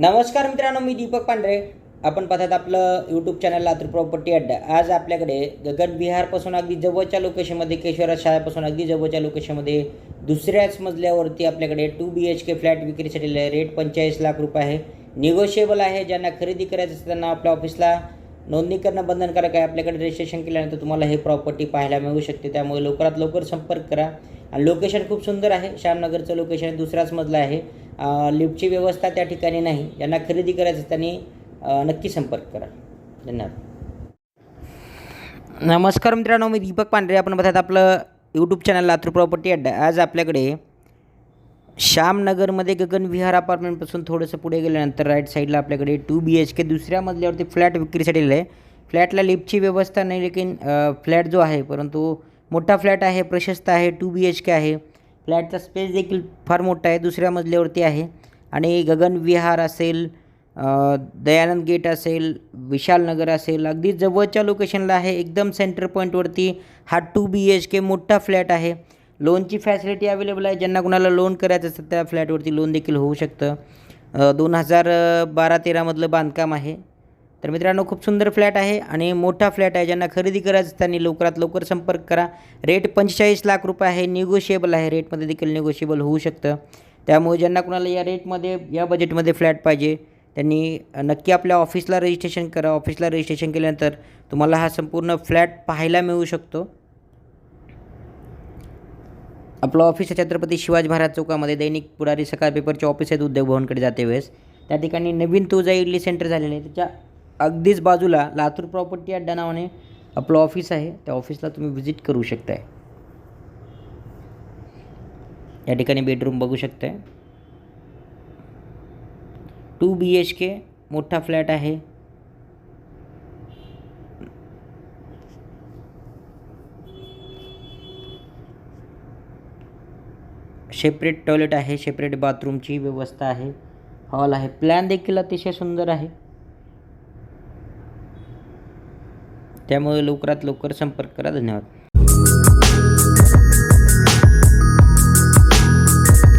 नमस्कार मित्रांनो मी दीपक पांढरे. आपण पाहतात आपलं यूट्यूब चॅनल लातूर प्रॉपर्टी अड्डा. आज आपल्याकडे गगन विहारपासून अगदी जवळच्या लोकेशनमध्ये केशवराज शाळेपासून अगदी जवळच्या लोकेशनमध्ये दुसऱ्याच मजल्यावरती आपल्याकडे two B H K flat विक्रीसाठी रेट पंचेचाळीस लाख रुपये आहे. निगोशिएबल आहे ज्यांना खरेदी करायचं असेल त्यांना आपल्या ऑफिसला नोंदणी करणं बंधनकारक आहे. आपल्याकडे रजिस्ट्रेशन केल्यानंतर तुम्हाला हे प्रॉपर्टी पाहायला मिळू शकते. त्यामुळे लवकरात लवकर संपर्क करा. आणि लोकेशन खूप सुंदर आहे. श्यामनगरचं लोकेशन दुसराच मजला आहे. लिफ्टची व्यवस्था त्या ठिकाणी नाही. ज्यांना खरेदी करायचं त्यांनी नक्की संपर्क करा. धन्यवाद. नमस्कार मित्रांनो मी दीपक पांढरे. आपण बघतात आपलं यूट्यूब चॅनल लातूर प्रॉपर्टी अड्डा आज आपल्याकडे श्यामनगरमध्ये गगन विहार अपार्टमेंटपासून थोडंसं पुढे गेल्यानंतर राईट साईडला आपल्याकडे टू बी एच के दुसऱ्या मजल्यावरती फ्लॅट विक्रीसाठी आहे फ्लॅटला लिफ्टची व्यवस्था नाही लेकिन फ्लॅट जो आहे परंतु मोठा फ्लॅट आहे प्रशस्त आहे टू बी एच के आहे. फ्लॅटचा स्पेस देखील फार मोठा आहे दुसऱ्या मजल्यावरती आहे. आणि गगन विहार असेल दयानंद गेट असेल विशाल नगर असेल अगदी जवळच्या लोकेशनला आहे. एकदम सेंटर पॉईंटवरती हा टू बी एच के मोठा फ्लॅट आहे. लोनची फॅसिलिटी अवेलेबल आहे. ज्यांना कुणाला लोन करायचं असेल त्या फ्लॅटवरती लोन देखील होऊ शकतं. दोन हजार बारा तेरामधलं बांधकाम आहे. तर मित्रांनो खूप सुंदर फ्लॅट आहे आणि मोठा फ्लॅट आहे. ज्यांना खरेदी करायचं त्यांनी लवकरात लवकर संपर्क करा. रेट पंचेचाळीस लाख रुपये आहे. निगोशिएबल आहे. रेटमध्ये देखील निगोशिएबल होऊ शकतं. त्यामुळे ज्यांना कुणाला या रेटमध्ये या बजेटमध्ये फ्लॅट पाहिजे त्यांनी नक्की आपल्या ऑफिसला रजिस्ट्रेशन करा. ऑफिसला रजिस्ट्रेशन केल्यानंतर तुम्हाला हा संपूर्ण फ्लॅट पाहायला मिळू शकतो. आपलं ऑफिस आहे छत्रपती शिवाजी महाराज चौकामध्ये दैनिक पुढारी सकाळ पेपरचे ऑफिस आहेत. उद्योग भवनकडे जाते वेळेस. त्या ठिकाणी नवीन तुळजा इडली सेंटर झालेलं आहे. त्याच्या अगदीच बाजूला लातूर प्रॉपर्टी अड्डा नावाने आपलं ऑफिस आहे. त्या ऑफिसला तुम्ही व्हिजिट करू शकताय. या ठिकाणी बेडरूम बघू शकताय. टू बी एच के मोठा फ्लॅट आहे. सेपरेट टॉयलेट आहे सेपरेट बाथरूमची व्यवस्था आहे. हॉल आहे. प्लॅन देखील अतिशय सुंदर आहे. त्यामुळे लवकरात लवकर संपर्क करा. धन्यवाद.